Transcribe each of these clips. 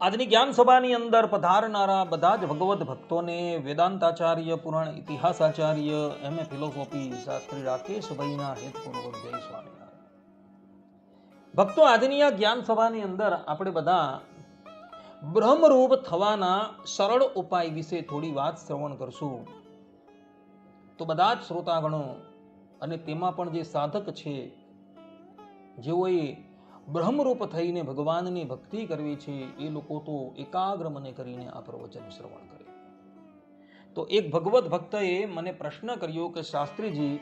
આજની જ્ઞાન સભાની અંદર પધારનારા બધા જ ભગવદ્ ભક્તોને વેદાંતાચાર્ય, પુરાણ ઇતિહાસાચાર્ય, એમ એ ફિલોસોફી શાસ્ત્રી રાકેશભાઈના હેતપૂર્વક જય સ્વામિનારાયણ. ભક્તો, આજની આ જ્ઞાન સભાની અંદર આપણે બધા બ્રહ્મરૂપ થવાના સરળ ઉપાય વિશે થોડી વાત શ્રવણ કરશું. તો બધા જ શ્રોતાગણો અને તેમાં પણ જે સાધક છે, જેઓએ બ્રહ્મરૂપ થઈને ભગવાનની ભક્તિ કરવી છે, એ લોકો તો એકાગ્ર મને કરીને આ પ્રવચન શ્રવણ કરે. તો એક ભગવત ભક્તએ મને પ્રશ્ન કર્યો કે, શાસ્ત્રીજી,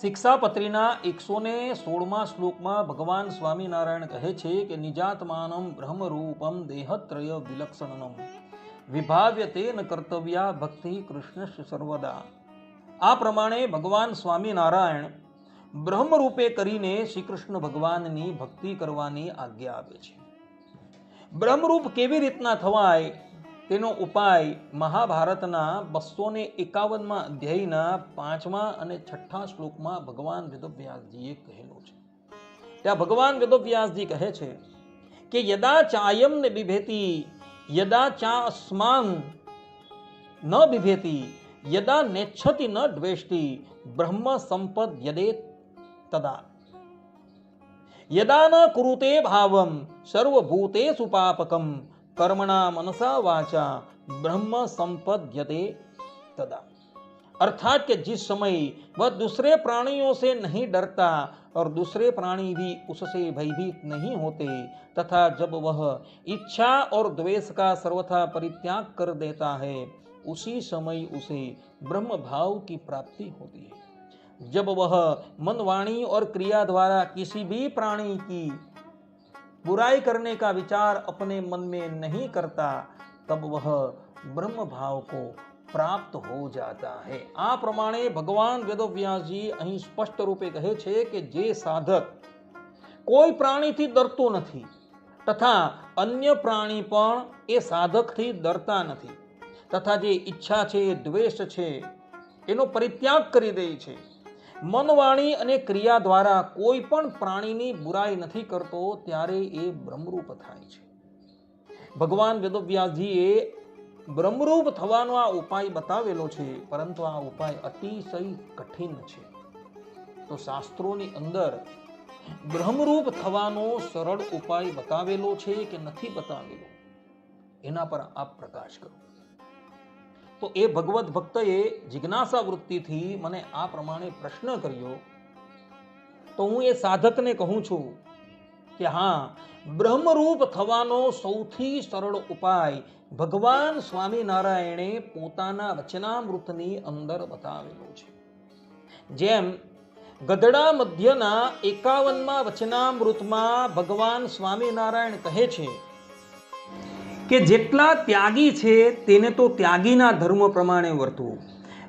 શિક્ષાપત્રીના એકસો ને સોળમા શ્લોકમાં ભગવાન સ્વામિનારાયણ કહે છે કે, નિજાત્માનમ બ્રહ્મરૂપમ દેહત્રય વિલક્ષણનમ વિભાવ્ય તેન કર્તવ્યા ભક્તિ કૃષ્ણ સર્વદા. આ પ્રમાણે ભગવાન સ્વામિનારાયણ બ્રહ્મરૂપે કરીને શ્રી કૃષ્ણ ભગવાનની ભક્તિ કરવાની આજ્ઞા આપે છે. બ્રહ્મરૂપ કેવી રીતના થવાય તેનો ઉપાય મહાભારતના બસો ને એકાવનમાં અધ્યાયના પાંચમા અને છઠ્ઠા શ્લોકમાં ભગવાન વેદવ્યાસજીએ કહેલો છે. ત્યાં ભગવાન વેદવ્યાસજી કહે છે કે, યદા ચાયમ ને બિભેતી, યદા ચા અસ્માન ન બિભેતી, યદા નેચ્છતિ ન દ્વેષ્ટિ, બ્રહ્મ સંપદ યદે तदा। यदा न कुरुते भाव सर्वभूते पापकम कर्मणा मनसा वाचा, ब्रह्म संपद्यते तदा। अर्थात के जिस समय वह दूसरे प्राणियों से नहीं डरता और दूसरे प्राणी भी उससे भयभीत नहीं होते, तथा जब वह इच्छा और द्वेष का सर्वथा परित्याग कर देता है, उसी समय उसे ब्रह्म भाव की प्राप्ति होती है। जब वह मन वाणी और क्रिया द्वारा किसी भी प्राणी की बुराई करने का विचार अपने मन में नहीं करता तब वह ब्रह्म भाव को પ્રાપ્ત હો જાતા હૈ આ પ્રમાણે ભગવાન વેદવ્યાસજી અહીં સ્પષ્ટ રૂપે કહે છે કે જે સાધક કોઈ પ્રાણીથી ડરતો નથી તથા અન્ય પ્રાણી પણ એ સાધકથી ડરતા નથી તથા જે ઈચ્છા છે દ્વેષ છે એનો પરિત્યાગ કરી દે છે મનવાણી અને ક્રિયા દ્વારા કોઈ પણ પ્રાણીની બુરાઈ નથી કરતો, ત્યારે એ બ્રહ્મરૂપ થાય છે. ભગવાન વેદવ્યાસજીએ બ્રહ્મરૂપ થવાનો આ ઉપાય બતાવેલો છે, પરંતુ આ ઉપાય અતિશય કઠિન છે. તો શાસ્ત્રોની અંદર બ્રહ્મરૂપ થવાનો સરળ ઉપાય બતાવેલો છે કે નથી બતાવેલો? એના પર આપ પ્રકાશ કરો. તો એ ભગવત ભક્તએ જિજ્ઞાસા વૃત્તિથી મને આ પ્રમાણે પ્રશ્ન કર્યો. તો હું એ સાધકને કહું છું કે હા, બ્રહ્મરૂપ થવાનો સૌથી સરળ ઉપાય ભગવાન સ્વામિનારાયણે પોતાના વચનામૃતની અંદર બતાવેલો છે. જેમ ગધડા મધ્યના એકાવનમાં વચનામૃતમાં ભગવાન સ્વામિનારાયણ કહે છે કે જેટલા ત્યાગી છે તેને તો ત્યાગીના ધર્મ પ્રમાણે વર્તવું.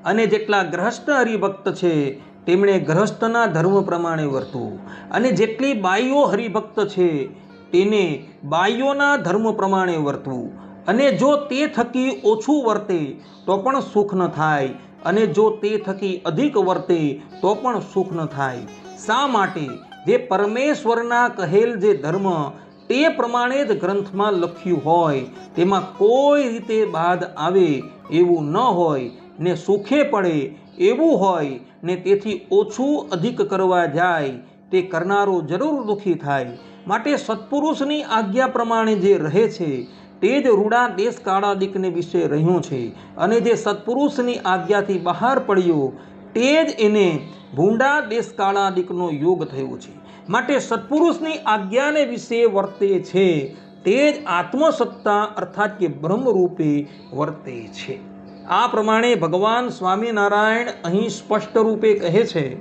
અને જેટલા ગ્રહસ્થ હરિભક્ત છે તેમણે ગ્રહસ્થના ધર્મ પ્રમાણે વર્તવું. અને જેટલી બાઈઓ હરિભક્ત છે તેને બાઈઓના ધર્મ પ્રમાણે વર્તવું. અને જો તે થકી ઓછું વર્તે તો પણ સુખ ન થાય. અને જો તે થકી અધિક વર્તે તો પણ સુખ ન થાય. શા માટે? જે પરમેશ્વરના કહેલ જે ધર્મ તે પ્રમાણે જ ગ્રંથમાં લખ્યું હોય, તેમાં કોઈ રીતે બાદ આવે એવું ન હોય, ને સુખે પડે એવું હોય, ને તેથી ઓછું અધિક કરવા જાય, તે કરનારો જરૂર દુઃખી થાય. માટે સત્પુરુષની આજ્ઞા પ્રમાણે જે રહે છે, તે જ રૂડા દેશ કાળાદિકને વિશે રહ્યું છે. અને જે સત્પુરુષની આજ્ઞાથી બહાર પડ્યો, તે જ એને ભૂંડા દેશ કાળાદિકનો યોગ થયો છે. માટે સત્પુરુષની આજ્ઞાને વિશે વર્તે છે. તે જ આત્મસત્તા અર્થાત કે બ્રહ્મરૂપે વર્તે છે. આ પ્રમાણે ભગવાન સ્વામિનારાયણ અહીં સ્પષ્ટ રૂપે કહે છે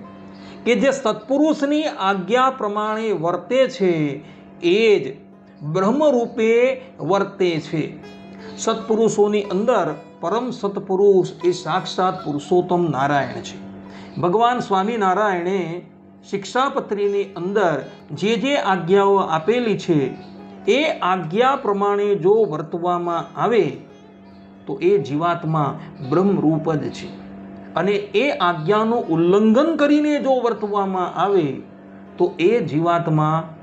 કે જે સત્પુરુષની આજ્ઞા પ્રમાણે વર્તે છે, એ જ બ્રહ્મરૂપે વર્તે છે. સત્પુરુષોની અંદર પરમ સત્પુરુષ એ સાક્ષાત પુરુષોત્તમ નારાયણ છે. ભગવાન સ્વામિનારાયણે શિક્ષાપત્રીની અંદર જે જે આજ્ઞાઓ આપેલી છે, એ આજ્ઞા પ્રમાણે જો વર્તવામાં આવે, તો એ જીવાત્મા બ્રહ્મરૂપ જ છે. અને એ આજ્ઞાનું ઉલ્લંઘન કરીને જો વર્તવામાં આવે, તો એ જીવાત્મા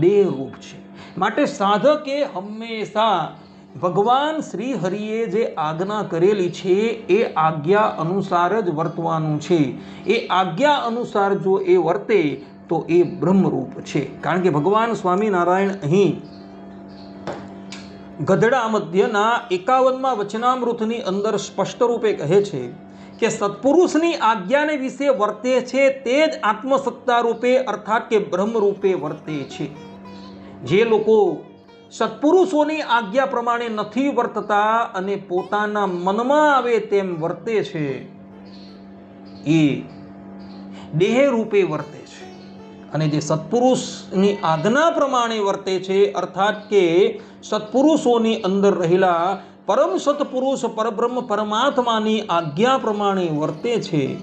દેહરૂપ છે. માટે સાધકે હંમેશા ભગવાન શ્રી હરિએ જે આજ્ઞા કરેલી છે, એ આજ્ઞા અનુસાર જ વર્તવાનું છે. એ આજ્ઞા અનુસાર જો એ વર્તે, તો એ બ્રહ્મરૂપ છે. કારણ કે ભગવાન સ્વામિનારાયણ અહીં ગધડા મધ્યના એકાવનમાં વચનામૃતની અંદર સ્પષ્ટ રૂપે કહે છે કે સત્પુરુષની આજ્ઞાને વિશે વર્તે છે, તે જ આત્મસત્તા રૂપે અર્થાત કે બ્રહ્મ રૂપે વર્તે છે. જે લોકો સત્પુરુષોની આજ્ઞા પ્રમાણે નથી વર્તતા અને પોતાના મનમાં આવે તેમ વર્તે છે. એ દેહ રૂપે વર્તે છે. અને જે સત્પુરુષની આજ્ઞા પ્રમાણે વર્તે છે, અર્થાત કે સત્પુરુષોની અંદર રહેલા પરમ સત્પુરુષ પરબ્રહ્મ પરમાત્માની આજ્ઞા પ્રમાણે વર્તે છે.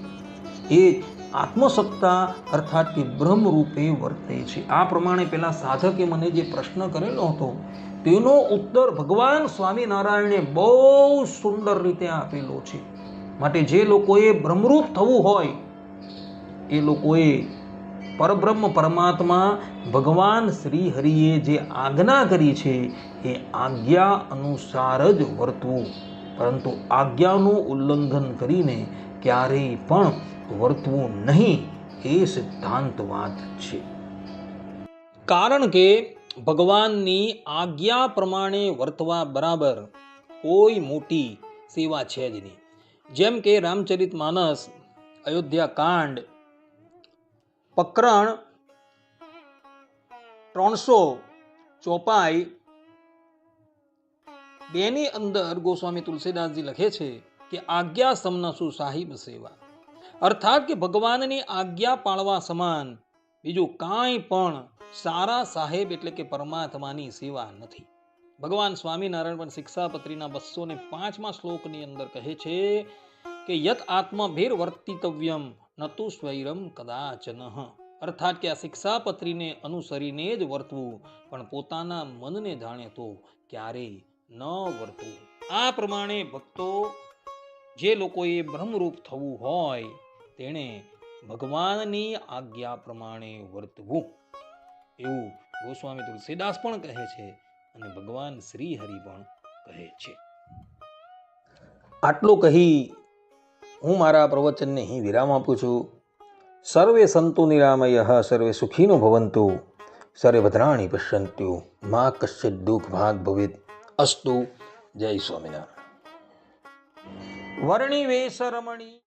એ આત્મસત્તા અર્થાત કે બ્રહ્મ રૂપે વર્તે છે. આ પ્રમાણે પેલા સાધકે મને જે પ્રશ્ન કરેલો હતો, તેનો ઉત્તર ભગવાન સ્વામિનારાયણે બહુ સુંદર રીતે આપેલો છે. માટે જે લોકોએ બ્રહ્મરૂપ થવું હોય, એ લોકોએ પરબ્રહ્મ પરમાત્મા ભગવાન શ્રી હરિએ જે આજ્ઞા કરી છે, એ આજ્ઞા અનુસાર જ વર્તવું. પરંતુ આજ્ઞાનું ઉલ્લંઘન કરીને ક્યારેય પણ વર્તવું નહીં એ સિદ્ધાંતવાદ છે. કારણ કે ભગવાનની આજ્ઞા પ્રમાણે વર્તવા બરાબર કોઈ મોટી સેવા છે જ નહીં. જેમ કે રામચરિત માનસ, અયોધ્યા કાંડ પ્રકરણ ત્રણસો ચોપાઈ બેની અંદર ગોસ્વામી તુલસીદાસજી લખે છે કે આજ્ઞા સમનસુ સાહિબ સેવા અર્થાત કે ભગવાનની આજ્ઞા પાળવા સમાન બીજું કાંઈ પણ સારા સાહેબ એટલે કે પરમાત્માની સેવા નથી. ભગવાન સ્વામિનારાયણ પણ શિક્ષાપત્રીના બસો ને પાંચમા શ્લોકની અંદર કહે છે કે યત આત્મભેર વર્તિતવ્યમ નતુ સ્વૈરમ કદાચન અર્થાત કે આ શિક્ષાપત્રીને અનુસરીને જ વર્તવું, પણ પોતાના મનને જાણે તો ક્યારેય ન વર્તવું આ પ્રમાણે ભક્તો જે લોકોએ બ્રહ્મરૂપ થવું હોય, તેણે ભગવાનની આજ્ઞા પ્રમાણે વર્તવું. એવું ગોસ્વામી તુલસીદાસ પણ કહે છે અને ભગવાન શ્રી હરિ પણ કહે છે. આટલું કહી હું મારા પ્રવચનને અહીં વિરામ આપું છું. સર્વે સંતુ નિરામય, સર્વે સુખીનો ભવંતુ, સર્વે ભદ્રાણી પશ્યંતુ, મા કશ્ચિત દુઃખ ભાગ ભવેત. અસ્તુ જય સ્વામિનારાયણ વર્ણિ વેશ રમણી